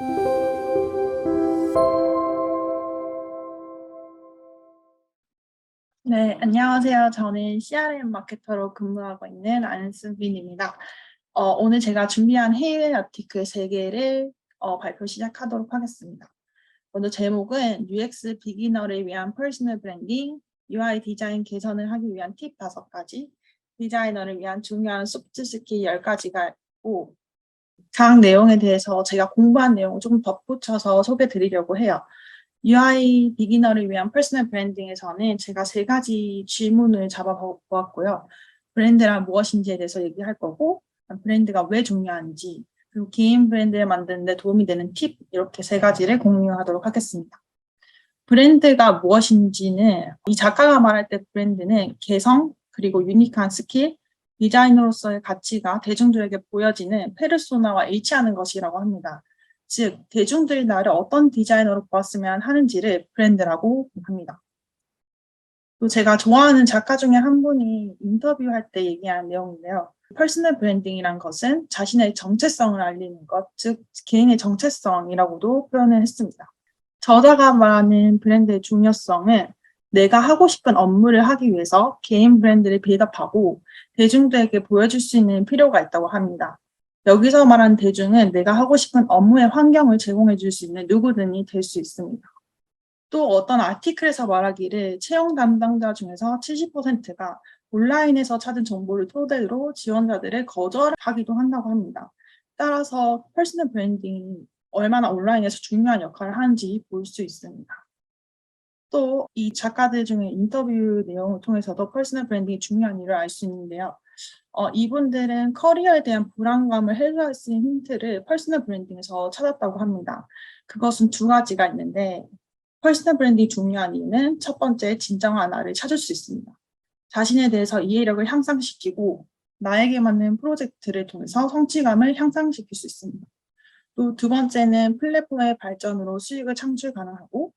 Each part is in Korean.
네, 안녕하세요. 저는 CRM 마케터로 근무하고 있는 안승빈입니다. 어, 오늘 제가 준비한 해외 아티클 3개를 어, 발표 시작하도록 하겠습니다. 먼저 제목은 UX 비기너를 위한 퍼스널 브랜딩, UI 디자인 개선을 하기 위한 팁 5가지, 디자이너를 위한 중요한 소프트 스킬 10가지가 있고 각 내용에 대해서 제가 공부한 내용을 조금 덧붙여서 소개해 드리려고 해요. UI 비기너를 위한 퍼스널 브랜딩에서는 제가 세 가지 질문을 잡아보았고요. 브랜드란 무엇인지에 대해서 얘기할 거고, 브랜드가 왜 중요한지, 그리고 개인 브랜드를 만드는 데 도움이 되는 팁, 이렇게 세 가지를 공유하도록 하겠습니다. 브랜드가 무엇인지는 이 작가가 말할 때 브랜드는 개성, 그리고 유니크한 스킬, 디자이너로서의 가치가 대중들에게 보여지는 페르소나와 일치하는 것이라고 합니다. 즉, 대중들이 나를 어떤 디자이너로 보았으면 하는지를 브랜드라고 합니다. 또 제가 좋아하는 작가 중에 한 분이 인터뷰할 때 얘기한 내용인데요. 퍼스널 브랜딩이란 것은 자신의 정체성을 알리는 것, 즉 개인의 정체성이라고도 표현을 했습니다. 저자가 말하는 브랜드의 중요성은 내가 하고 싶은 업무를 하기 위해서 개인 브랜드를 빌드업하고 대중들에게 보여줄 수 있는 필요가 있다고 합니다. 여기서 말하는 대중은 내가 하고 싶은 업무의 환경을 제공해 줄 수 있는 누구든지 될수 있습니다. 또 어떤 아티클에서 말하기를 채용 담당자 중에서 70%가 온라인에서 찾은 정보를 토대로 지원자들을 거절하기도 한다고 합니다. 따라서 퍼스널 브랜딩이 얼마나 온라인에서 중요한 역할을 하는지 볼 수 있습니다. 또 이 작가들 중에 인터뷰 내용을 통해서도 퍼스널 브랜딩이 중요한 일을 알 수 있는데요. 어, 이분들은 커리어에 대한 불안감을 해소할 수 있는 힌트를 퍼스널 브랜딩에서 찾았다고 합니다. 그것은 두 가지가 있는데 퍼스널 브랜딩이 중요한 이유는 첫 번째 진정한 나를 찾을 수 있습니다. 자신에 대해서 이해력을 향상시키고 나에게 맞는 프로젝트를 통해서 성취감을 향상시킬 수 있습니다. 또 두 번째는 플랫폼의 발전으로 수익을 창출 가능하고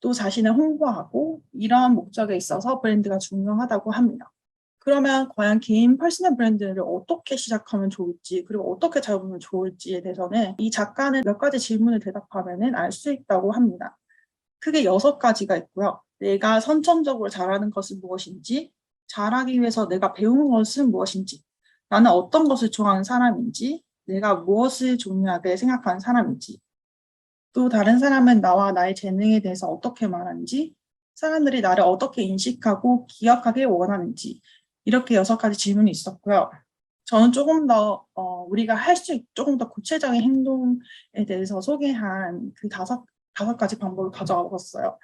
또 자신을 홍보하고 이러한 목적에 있어서 브랜드가 중요하다고 합니다. 그러면 과연 개인 퍼스널 브랜드를 어떻게 시작하면 좋을지 그리고 어떻게 잡으면 좋을지에 대해서는 이 작가는 몇 가지 질문을 대답하면 알 수 있다고 합니다. 크게 여섯 가지가 있고요. 내가 선천적으로 잘하는 것은 무엇인지, 잘하기 위해서 내가 배운 것은 무엇인지, 나는 어떤 것을 좋아하는 사람인지, 내가 무엇을 중요하게 생각하는 사람인지, 또 다른 사람은 나와 나의 재능에 대해서 어떻게 말하는지, 사람들이 나를 어떻게 인식하고 기억하길 원하는지, 이렇게 여섯 가지 질문이 있었고요. 저는 조금 더 어, 우리가 할 수 조금 더 구체적인 행동에 대해서 소개한 그 다섯 다섯 가지 방법을 가져와 봤어요.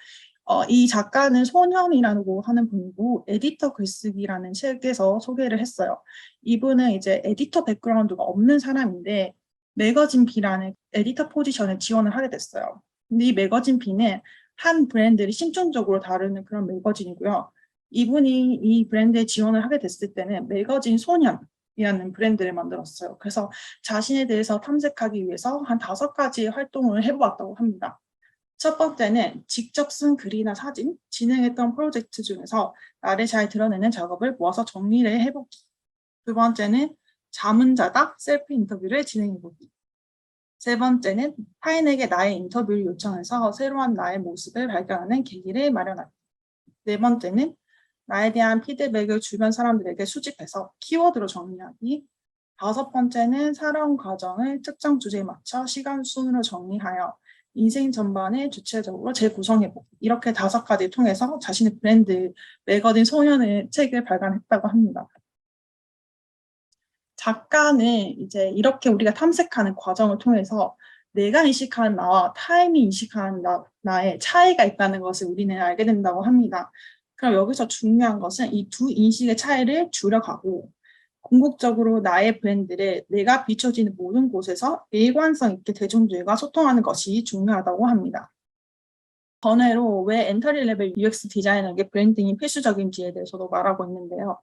어, 이 작가는 소년이라고 하는 분이고 에디터 글쓰기라는 책에서 소개를 했어요. 이분은 이제 에디터 백그라운드가 없는 사람인데 매거진 B라는 에디터 포지션에 지원을 하게 됐어요. 근데 이 매거진 B는 한 브랜드를 심층적으로 다루는 그런 매거진이고요. 이분이 이 브랜드에 지원을 하게 됐을 때는 매거진 소년이라는 브랜드를 만들었어요. 그래서 자신에 대해서 탐색하기 위해서 한 다섯 가지의 활동을 해보았다고 합니다. 첫 번째는 직접 쓴 글이나 사진, 진행했던 프로젝트 중에서 나를 잘 드러내는 작업을 모아서 정리를 해보기. 두 번째는 자문자다 셀프 인터뷰를 진행해보기. 세 번째는 타인에게 나의 인터뷰를 요청해서 새로운 나의 모습을 발견하는 계기를 마련하기. 네 번째는 나에 대한 피드백을 주변 사람들에게 수집해서 키워드로 정리하기. 다섯 번째는 살아온 과정을 특정 주제에 맞춰 시간 순으로 정리하여 인생 전반을 주체적으로 재구성해보기. 이렇게 다섯 가지 통해서 자신의 브랜드 매거진 소년의 책을 발간했다고 합니다. 작가는 이제 이렇게 우리가 탐색하는 과정을 통해서 내가 인식하는 나와 타인이 인식하는 나, 나의 차이가 있다는 것을 우리는 알게 된다고 합니다. 그럼 여기서 중요한 것은 이 두 인식의 차이를 줄여가고 궁극적으로 나의 브랜드를 내가 비춰지는 모든 곳에서 일관성 있게 대중들과 소통하는 것이 중요하다고 합니다. 번외로 왜 엔터리 레벨 UX 디자이너에게 브랜딩이 필수적인지에 대해서도 말하고 있는데요.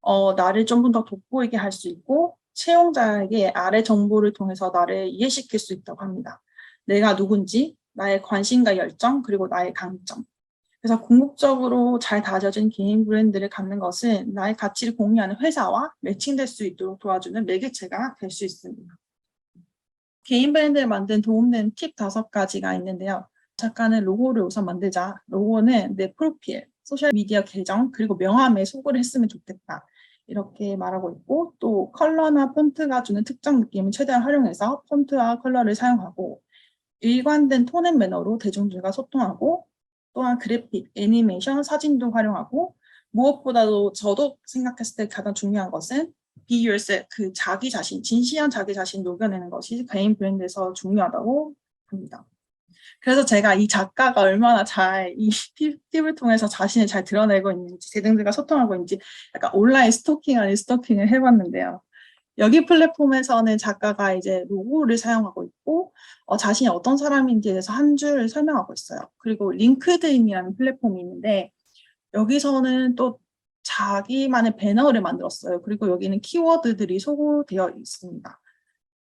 어, 나를 좀 더 돋보이게 할 수 있고 채용자에게 아래 정보를 통해서 나를 이해시킬 수 있다고 합니다. 내가 누군지, 나의 관심과 열정, 그리고 나의 강점. 그래서 궁극적으로 잘 다져진 개인 브랜드를 갖는 것은 나의 가치를 공유하는 회사와 매칭될 수 있도록 도와주는 매개체가 될 수 있습니다. 개인 브랜드를 만든 도움되는 팁 다섯 가지가 있는데요. 작가는 로고를 우선 만들자. 로고는 내 프로필, 소셜미디어 계정, 그리고 명함에 소구를 했으면 좋겠다. 이렇게 말하고 있고 또 컬러나 폰트가 주는 특정 느낌을 최대한 활용해서 폰트와 컬러를 사용하고 일관된 톤 앤 매너로 대중들과 소통하고 또한 그래픽, 애니메이션, 사진도 활용하고 무엇보다도 저도 생각했을 때 가장 중요한 것은 be yourself, 그 자기 자신, 진시한 자기 자신 녹여내는 것이 개인 브랜드에서 중요하다고 봅니다. 그래서 제가 이 작가가 얼마나 잘 이 팁을 통해서 자신을 잘 드러내고 있는지, 대중들과 소통하고 있는지 약간 온라인 스토킹 아닌 스토킹을 해봤는데요. 여기 플랫폼에서는 작가가 이제 로고를 사용하고 있고 어, 자신이 어떤 사람인지에 대해서 한줄 설명하고 있어요. 그리고 링크드인이라는 플랫폼이 있는데 여기서는 또 자기만의 배너를 만들었어요. 그리고 여기는 키워드들이 소구되어 있습니다.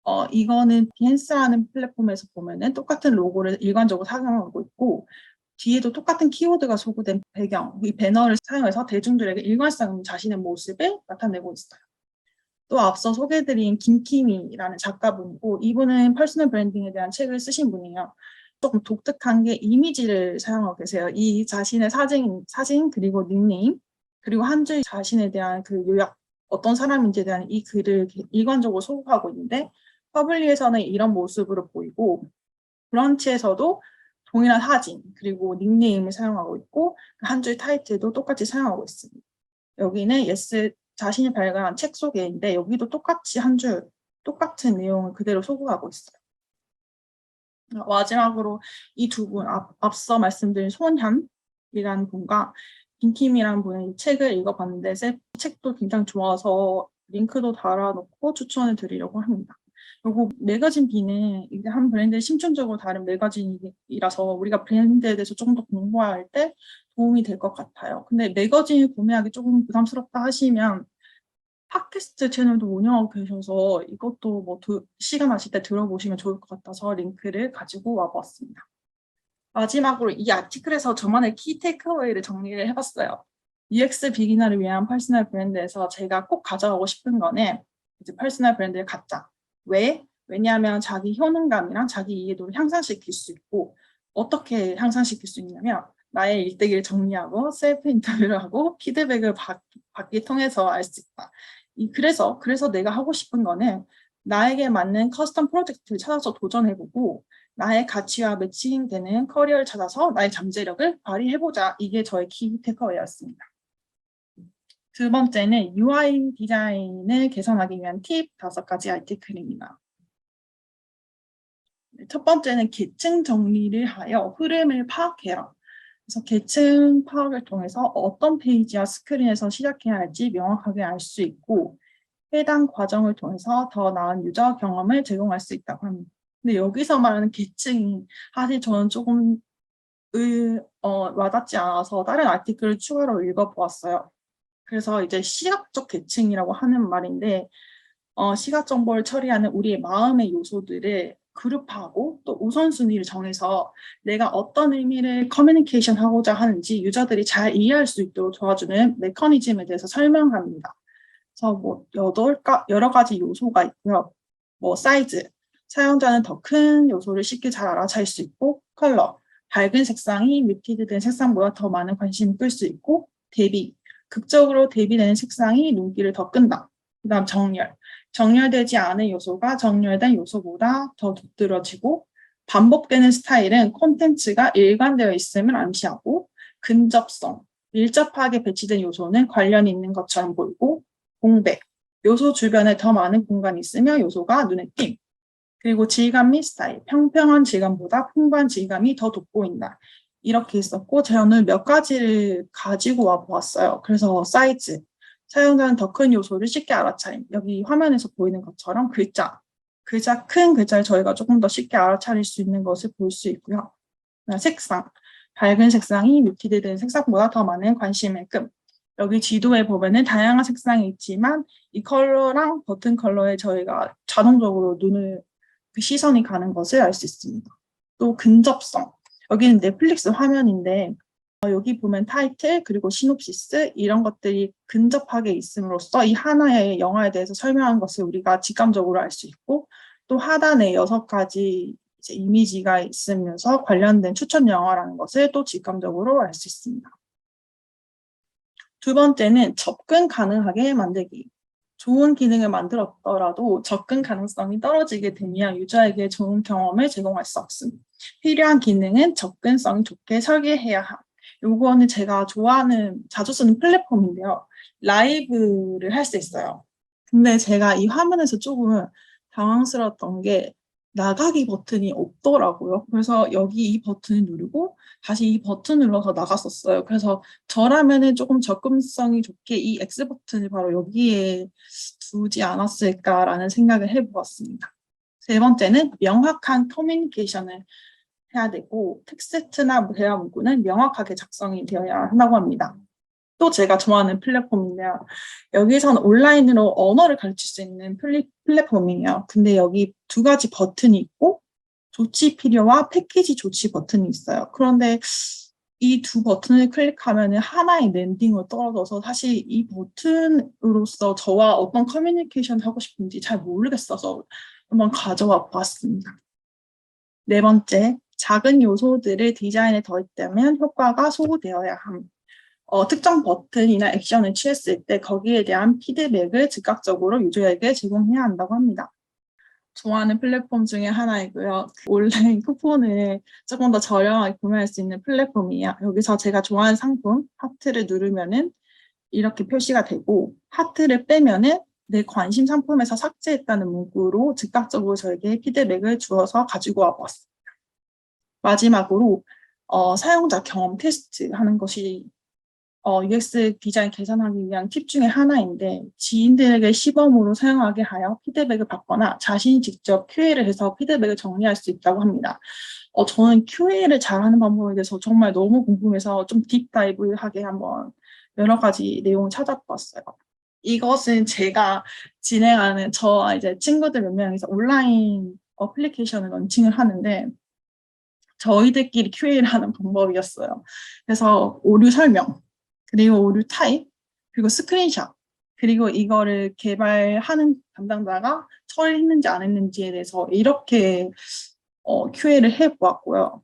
어, 이거는 비엔스라는 플랫폼에서 보면은 똑같은 로고를 일관적으로 사용하고 있고 뒤에도 똑같은 키워드가 소구된 배경, 이 배너를 사용해서 대중들에게 일관성 자신의 모습을 나타내고 있어요. 또 앞서 소개해드린 김키미라는 작가분이고 이분은 퍼스널 브랜딩에 대한 책을 쓰신 분이에요. 조금 독특한 게 이미지를 사용하고 계세요. 이 자신의 사진, 사진 그리고 닉네임 그리고 한 줄 자신에 대한 그 요약 어떤 사람인지에 대한 이 글을 일관적으로 소구하고 있는데 퍼블리에서는 이런 모습으로 보이고 브런치에서도 동일한 사진 그리고 닉네임을 사용하고 있고 한 줄 타이틀도 똑같이 사용하고 있습니다. 여기는 예스 자신이 발간한 책 소개인데 여기도 똑같이 한 줄 똑같은 내용을 그대로 소구하고 있어요. 마지막으로 이 두 분 앞서 말씀드린 손현이라는 분과 빈킴이라는 분의 이 책을 읽어봤는데 책도 굉장히 좋아서 링크도 달아놓고 추천을 드리려고 합니다. 그리고 매거진 B는 이게 한 브랜드의 심층적으로 다른 매거진이라서 우리가 브랜드에 대해서 조금 더 공부할 때 도움이 될 것 같아요. 근데 매거진을 구매하기 조금 부담스럽다 하시면 팟캐스트 채널도 운영하고 계셔서 이것도 뭐 두, 시간 나실 때 들어보시면 좋을 것 같아서 링크를 가지고 와보았습니다. 마지막으로 이 아티클에서 저만의 키 테이크어웨이를 정리를 해봤어요. UX 비기너를 위한 퍼스널 브랜드에서 제가 꼭 가져가고 싶은 거는 이제 퍼스널 브랜드를 갖자. 왜? 왜냐하면 자기 효능감이랑 자기 이해도를 향상시킬 수 있고 어떻게 향상시킬 수 있냐면 나의 일대기를 정리하고 셀프 인터뷰를 하고 피드백을 받, 받기 통해서 알 수 있다. 이, 그래서 그래서 내가 하고 싶은 거는 나에게 맞는 커스텀 프로젝트를 찾아서 도전해보고 나의 가치와 매칭되는 커리어를 찾아서 나의 잠재력을 발휘해보자. 이게 저의 키 테이크어웨이였습니다. 두 번째는 UI 디자인을 개선하기 위한 팁 다섯 가지 아티클입니다. 네, 첫 번째는 계층 정리를 하여 흐름을 파악해라. 그래서 계층 파악을 통해서 어떤 페이지와 스크린에서 시작해야 할지 명확하게 알 수 있고 해당 과정을 통해서 더 나은 유저 경험을 제공할 수 있다고 합니다. 근데 여기서 말하는 계층이 사실 저는 조금 의, 어, 와닿지 않아서 다른 아티클을 추가로 읽어보았어요. 그래서 이제 시각적 계층이라고 하는 말인데 어, 시각 정보를 처리하는 우리의 마음의 요소들을 그룹하고 또 우선순위를 정해서 내가 어떤 의미를 커뮤니케이션 하고자 하는지 유저들이 잘 이해할 수 있도록 도와주는 메커니즘에 대해서 설명합니다. 그래서 뭐 여덟 가 여러 가지 요소가 있고요. 뭐 사이즈, 사용자는 더 큰 요소를 쉽게 잘 알아차릴 수 있고 컬러, 밝은 색상이 뮤티드된 색상보다 더 많은 관심을 끌 수 있고 대비, 극적으로 대비되는 색상이 눈길을 더 끈다. 그 다음 정렬, 정렬되지 않은 요소가 정렬된 요소보다 더 두드러지고 반복되는 스타일은 콘텐츠가 일관되어 있음을 암시하고 근접성, 밀접하게 배치된 요소는 관련이 있는 것처럼 보이고 공백, 요소 주변에 더 많은 공간이 있으며 요소가 눈에 띈 그리고 질감 및 스타일, 평평한 질감보다 풍부한 질감이 더 돋보인다. 이렇게 있었고 오늘 몇 가지를 가지고 와 보았어요. 그래서 사이즈, 사용자는 더 큰 요소를 쉽게 알아차림. 여기 화면에서 보이는 것처럼 글자, 글자 큰 글자를 저희가 조금 더 쉽게 알아차릴 수 있는 것을 볼 수 있고요. 색상, 밝은 색상이 뮤티드된 색상보다 더 많은 관심의 끔. 여기 지도에 보면은 다양한 색상이 있지만 이 컬러랑 버튼 컬러에 저희가 자동적으로 눈을 그 시선이 가는 것을 알 수 있습니다. 또 근접성. 여기는 넷플릭스 화면인데 어, 여기 보면 타이틀 그리고 시놉시스 이런 것들이 근접하게 있음으로써 이 하나의 영화에 대해서 설명한 것을 우리가 직감적으로 알 수 있고 또 하단에 여섯 가지 이미지가 있으면서 관련된 추천 영화라는 것을 또 직감적으로 알 수 있습니다. 두 번째는 접근 가능하게 만들기. 좋은 기능을 만들었더라도 접근 가능성이 떨어지게 되면 유저에게 좋은 경험을 제공할 수 없습니다. 필요한 기능은 접근성이 좋게 설계해야 함. 요거는 제가 좋아하는, 자주 쓰는 플랫폼인데요. 라이브를 할 수 있어요. 근데 제가 이 화면에서 조금 당황스러웠던 게 나가기 버튼이 없더라고요. 그래서 여기 이 버튼을 누르고 다시 이 버튼 눌러서 나갔었어요. 그래서 저라면은 조금 접근성이 좋게 이 X 버튼을 바로 여기에 두지 않았을까라는 생각을 해보았습니다. 세 번째는 명확한 커뮤니케이션을 해야 되고 텍스트나 대화 문구는 명확하게 작성이 되어야 한다고 합니다. 또 제가 좋아하는 플랫폼인데요. 여기서는 온라인으로 언어를 가르칠 수 있는 플랫폼이에요. 근데 여기 두 가지 버튼이 있고 조치 필요와 패키지 조치 버튼이 있어요. 그런데 이 두 버튼을 클릭하면 하나의 랜딩으로 떨어져서 사실 이 버튼으로서 저와 어떤 커뮤니케이션 하고 싶은지 잘 모르겠어서 한번 가져와 봤습니다. 네 번째, 작은 요소들을 디자인에 더했다면 효과가 소구되어야 함. 어, 특정 버튼이나 액션을 취했을 때 거기에 대한 피드백을 즉각적으로 유저에게 제공해야 한다고 합니다. 좋아하는 플랫폼 중에 하나이고요. 온라인 쿠폰을 조금 더 저렴하게 구매할 수 있는 플랫폼이에요. 여기서 제가 좋아하는 상품 하트를 누르면은 이렇게 표시가 되고 하트를 빼면은 내 관심 상품에서 삭제했다는 문구로 즉각적으로 저에게 피드백을 주어서 가지고 와봤습니다. 마지막으로 어, 사용자 경험 테스트 하는 것이 어, UX 디자인 개선하기 위한 팁 중에 하나인데 지인들에게 시범으로 사용하게 하여 피드백을 받거나 자신이 직접 QA를 해서 피드백을 정리할 수 있다고 합니다. 어, 저는 QA를 잘하는 방법에 대해서 정말 너무 궁금해서 좀 딥다이브하게 한번 여러 가지 내용을 찾아봤어요. 이것은 제가 진행하는 저와 이제 친구들 몇 명이서 온라인 어플리케이션을 런칭을 하는데 저희들끼리 QA를 하는 방법이었어요. 그래서 오류 설명, 그리고 오류 타입, 그리고 스크린샷, 그리고 이거를 개발하는 담당자가 처리했는지 안 했는지에 대해서 이렇게 어, QA를 해보았고요.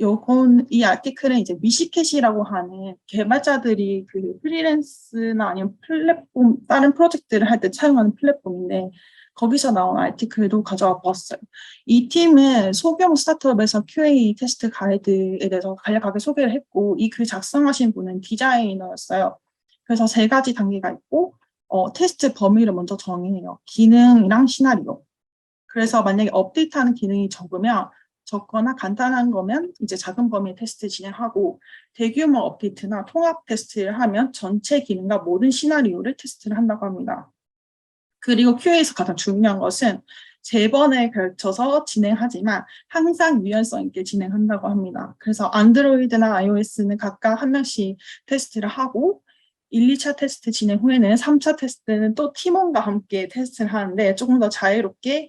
요건 이 아티클은 이제 미시캣이라고 하는 개발자들이 그 프리랜스나 아니면 플랫폼 다른 프로젝트를 할 때 사용하는 플랫폼인데 거기서 나온 아티클도 가져와 봤어요. 이 팀은 소규모 스타트업에서 QA 테스트 가이드에 대해서 간략하게 소개를 했고 이 글 작성하신 분은 디자이너였어요. 그래서 세 가지 단계가 있고 어, 테스트 범위를 먼저 정해요. 기능이랑 시나리오. 그래서 만약에 업데이트하는 기능이 적으면 적거나 간단한 거면 이제 작은 범위의 테스트 진행하고 대규모 업데이트나 통합 테스트를 하면 전체 기능과 모든 시나리오를 테스트를 한다고 합니다. 그리고 QA에서 가장 중요한 것은 세 번에 걸쳐서 진행하지만 항상 유연성 있게 진행한다고 합니다. 그래서 안드로이드나 iOS는 각각 한 명씩 테스트를 하고 1, 2차 테스트 진행 후에는 3차 테스트는 또 팀원과 함께 테스트를 하는데 조금 더 자유롭게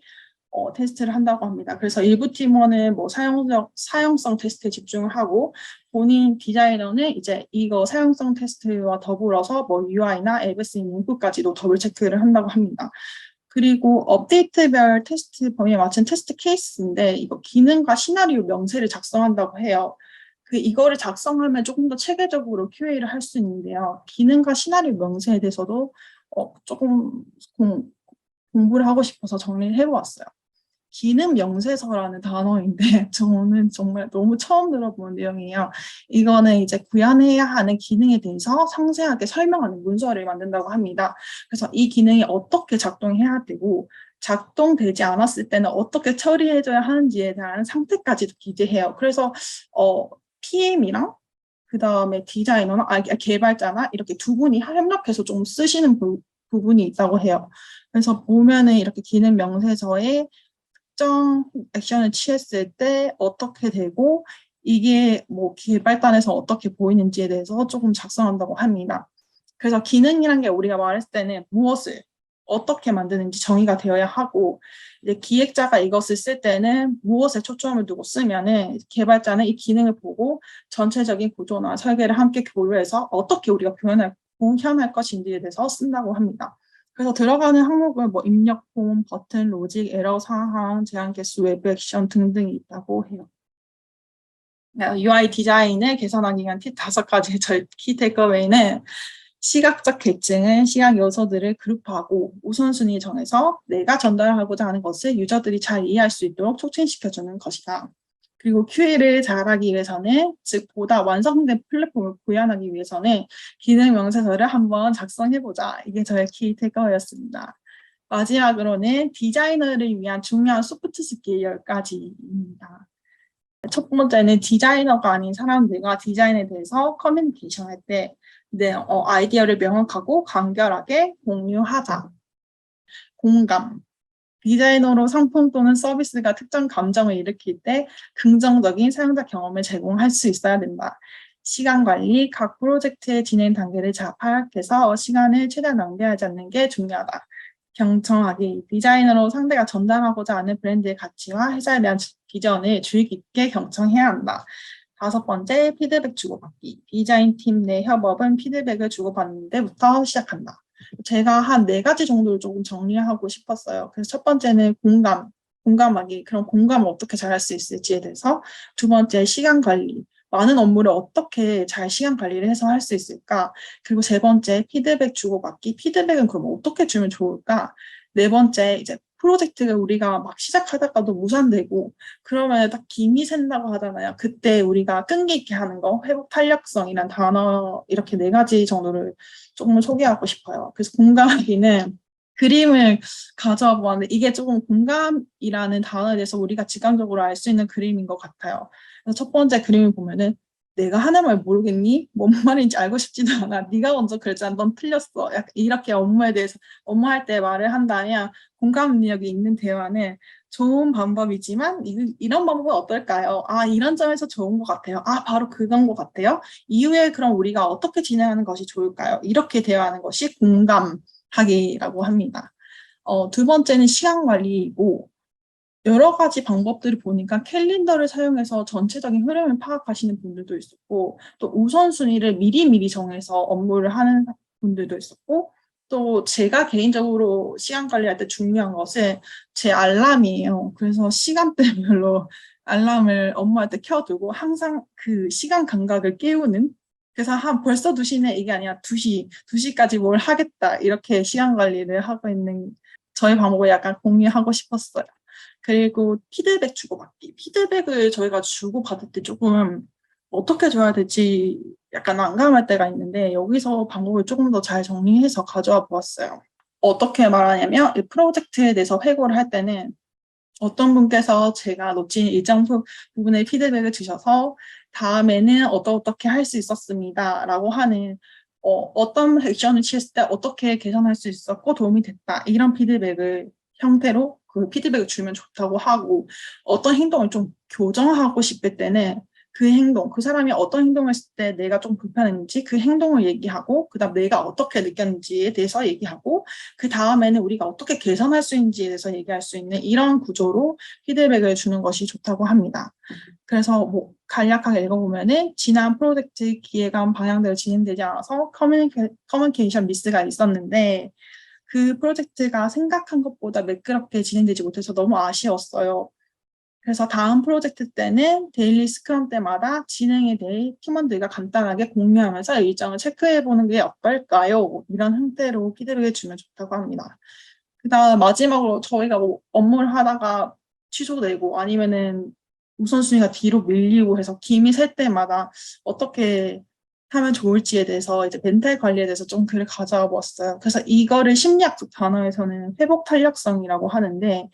어, 테스트를 한다고 합니다. 그래서 일부 팀원은 뭐 사용적, 사용성 테스트에 집중을 하고 본인 디자이너는 이제 이거 사용성 테스트와 더불어서 뭐 UI나 앱에 쓰인 문구까지도 더블 체크를 한다고 합니다. 그리고 업데이트별 테스트 범위에 맞춘 테스트 케이스인데 이거 기능과 시나리오 명세를 작성한다고 해요. 그 이거를 작성하면 조금 더 체계적으로 QA를 할 수 있는데요. 기능과 시나리오 명세에 대해서도 어, 조금 공, 공부를 하고 싶어서 정리를 해보았어요. 기능 명세서라는 단어인데 저는 정말 너무 처음 들어본 내용이에요. 이거는 이제 구현해야 하는 기능에 대해서 상세하게 설명하는 문서를 만든다고 합니다. 그래서 이 기능이 어떻게 작동해야 되고 작동되지 않았을 때는 어떻게 처리해줘야 하는지에 대한 상태까지도 기재해요. 그래서 어, PM이랑 그 다음에 디자이너나 아, 개발자나 이렇게 두 분이 협력해서 좀 쓰시는 부, 부분이 있다고 해요. 그래서 보면은 이렇게 기능 명세서에 특정 액션을 취했을 때 어떻게 되고 이게 뭐 개발단에서 어떻게 보이는지에 대해서 조금 작성한다고 합니다. 그래서 기능이란 게 우리가 말했을 때는 무엇을 어떻게 만드는지 정의가 되어야 하고 이제 기획자가 이것을 쓸 때는 무엇에 초점을 두고 쓰면은 개발자는 이 기능을 보고 전체적인 구조나 설계를 함께 고려해서 어떻게 우리가 표현할, 표현할 것인지에 대해서 쓴다고 합니다. 그래서 들어가는 항목은 뭐 입력 폼, 버튼, 로직, 에러 상황, 제한 개수, 웹 액션 등등이 있다고 해요. UI 디자인을 개선하기 위한 팁 다섯 가지 저희 키 테이크어웨이는 시각적 계층은 시각 요소들을 그룹하고 우선순위 정해서 내가 전달하고자 하는 것을 유저들이 잘 이해할 수 있도록 촉진시켜주는 것이다. 그리고 QA를 잘하기 위해서는 즉 보다 완성된 플랫폼을 구현하기 위해서는 기능 명세서를 한번 작성해보자. 이게 저의 키 테이크어웨이였습니다. 마지막으로는 디자이너를 위한 중요한 소프트 스킬 10가지입니다. 첫 번째는 디자이너가 아닌 사람들과 디자인에 대해서 커뮤니케이션 할 때, 네, 어, 아이디어를 명확하고 간결하게 공유하자. 공감. 디자이너로 상품 또는 서비스가 특정 감정을 일으킬 때 긍정적인 사용자 경험을 제공할 수 있어야 된다. 시간 관리, 각 프로젝트의 진행 단계를 잘 파악해서 시간을 최대한 낭비하지 않는 게 중요하다. 경청하기, 디자이너로 상대가 전달하고자 하는 브랜드의 가치와 회사에 대한 비전을 주의 깊게 경청해야 한다. 다섯 번째, 피드백 주고받기. 디자인 팀 내 협업은 피드백을 주고받는 데부터 시작한다. 제가 한 네 가지 정도를 조금 정리하고 싶었어요. 그래서 첫 번째는 공감, 공감하기. 그럼 공감을 어떻게 잘할 수 있을지에 대해서. 두 번째, 시간 관리. 많은 업무를 어떻게 잘 시간 관리를 해서 할 수 있을까? 그리고 세 번째, 피드백 주고받기. 피드백은 그럼 어떻게 주면 좋을까? 네 번째, 이제 프로젝트가 우리가 막 시작하다가도 무산되고 그러면 딱 김이 샌다고 하잖아요. 그때 우리가 끈기 있게 하는 거, 회복 탄력성이란 단어 이렇게 네 가지 정도를 조금 소개하고 싶어요. 그래서 공감하기는 그림을 가져와 보았는데 이게 조금 공감이라는 단어에 대해서 우리가 직감적으로 알 수 있는 그림인 것 같아요. 그래서 첫 번째 그림을 보면은 내가 하는 말 모르겠니? 뭔 말인지 알고 싶지도 않아. 네가 먼저 그랬잖아. 넌 틀렸어. 약간 이렇게 업무에 대해서 업무할 때 말을 한다면 공감 능력이 있는 대화는 좋은 방법이지만 이, 이런 방법은 어떨까요? 아 이런 점에서 좋은 것 같아요. 아 바로 그건 것 같아요. 이후에 그럼 우리가 어떻게 진행하는 것이 좋을까요? 이렇게 대화하는 것이 공감하기라고 합니다. 어, 두 번째는 시간 관리이고 여러 가지 방법들을 보니까 캘린더를 사용해서 전체적인 흐름을 파악하시는 분들도 있었고 또 우선순위를 미리미리 정해서 업무를 하는 분들도 있었고 또 제가 개인적으로 시간 관리할 때 중요한 것은 제 알람이에요. 그래서 시간대별로 알람을 업무할 때 켜두고 항상 그 시간 감각을 깨우는 그래서 한 벌써 2시네 이게 아니라 2시, 2시까지 뭘 하겠다 이렇게 시간 관리를 하고 있는 저의 방법을 약간 공유하고 싶었어요. 그리고 피드백 주고받기. 피드백을 저희가 주고받을 때 조금 어떻게 줘야 될지 약간 난감할 때가 있는데 여기서 방법을 조금 더 잘 정리해서 가져와 보았어요. 어떻게 말하냐면 이 프로젝트에 대해서 회고를 할 때는 어떤 분께서 제가 놓친 일정 부분의 피드백을 주셔서 다음에는 어떻게 할 수 있었습니다. 라고 하는 어, 떤 액션을 취했을 때 어떻게 개선할 수 있었고 도움이 됐다. 이런 피드백을 형태로 그 피드백을 주면 좋다고 하고 어떤 행동을 좀 교정하고 싶을 때는 그 행동, 그 사람이 어떤 행동을 했을 때 내가 좀 불편했는지 그 행동을 얘기하고 그 다음 내가 어떻게 느꼈는지에 대해서 얘기하고 그 다음에는 우리가 어떻게 개선할 수 있는지에 대해서 얘기할 수 있는 이런 구조로 피드백을 주는 것이 좋다고 합니다. 그래서 뭐 간략하게 읽어보면은 지난 프로젝트 기획안 방향대로 진행되지 않아서 커뮤니케, 커뮤니케이션 미스가 있었는데 그 프로젝트가 생각한 것보다 매끄럽게 진행되지 못해서 너무 아쉬웠어요. 그래서 다음 프로젝트 때는 데일리 스크럼 때마다 진행에 대해 팀원들과 간단하게 공유하면서 일정을 체크해 보는 게 어떨까요? 이런 형태로 피드백을 주면 좋다고 합니다. 그 다음 마지막으로 저희가 뭐 업무를 하다가 취소되고 아니면은 우선순위가 뒤로 밀리고 해서 김이 셀 때마다 어떻게 하면 좋을지에 대해서 이제 멘탈 관리에 대해서 좀 글을 가져와 보았어요. 그래서 이거를 심리학적 단어에서는 회복 탄력성이라고 하는데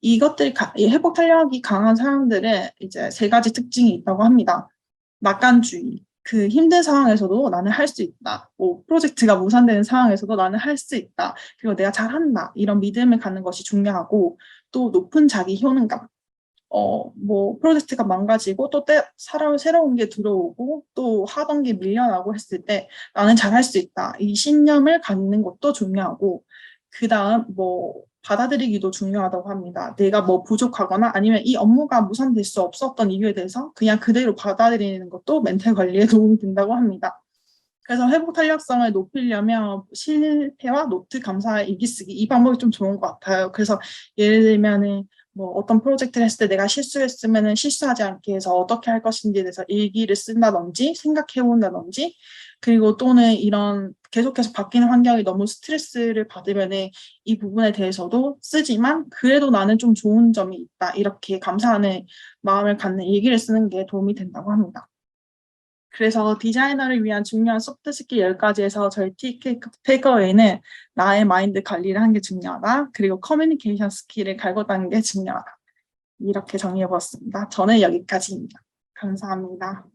이것들이 회복 탄력이 강한 사람들은 이제 세 가지 특징이 있다고 합니다. 낙관주의. 그 힘든 상황에서도 나는 할 수 있다. 뭐 프로젝트가 무산되는 상황에서도 나는 할 수 있다. 그리고 내가 잘한다. 이런 믿음을 갖는 것이 중요하고 또 높은 자기 효능감. 어, 뭐, 프로젝트가 망가지고 또 때, 사람, 새로운 게 들어오고 또 하던 게 밀려나고 했을 때 나는 잘할 수 있다. 이 신념을 갖는 것도 중요하고, 그 다음, 뭐, 받아들이기도 중요하다고 합니다. 내가 뭐 부족하거나 아니면 이 업무가 무산될 수 없었던 이유에 대해서 그냥 그대로 받아들이는 것도 멘탈 관리에 도움이 된다고 합니다. 그래서 회복 탄력성을 높이려면 실패와 노트 감사 일기 쓰기 이 방법이 좀 좋은 것 같아요. 그래서 예를 들면은 뭐 어떤 프로젝트를 했을 때 내가 실수했으면은 실수하지 않기 위해서 어떻게 할 것인지에 대해서 일기를 쓴다든지 생각해 본다든지 그리고 또는 이런 계속해서 바뀌는 환경이 너무 스트레스를 받으면은 이 부분에 대해서도 쓰지만 그래도 나는 좀 좋은 점이 있다 이렇게 감사하는 마음을 갖는 일기를 쓰는 게 도움이 된다고 합니다. 그래서 디자이너를 위한 중요한 소프트 스킬 10가지에서 저희 테이크어웨이는 나의 마인드 관리를 하는 게 중요하다. 그리고 커뮤니케이션 스킬을 갈고 닦는 게 중요하다. 이렇게 정리해 보았습니다. 저는 여기까지입니다. 감사합니다.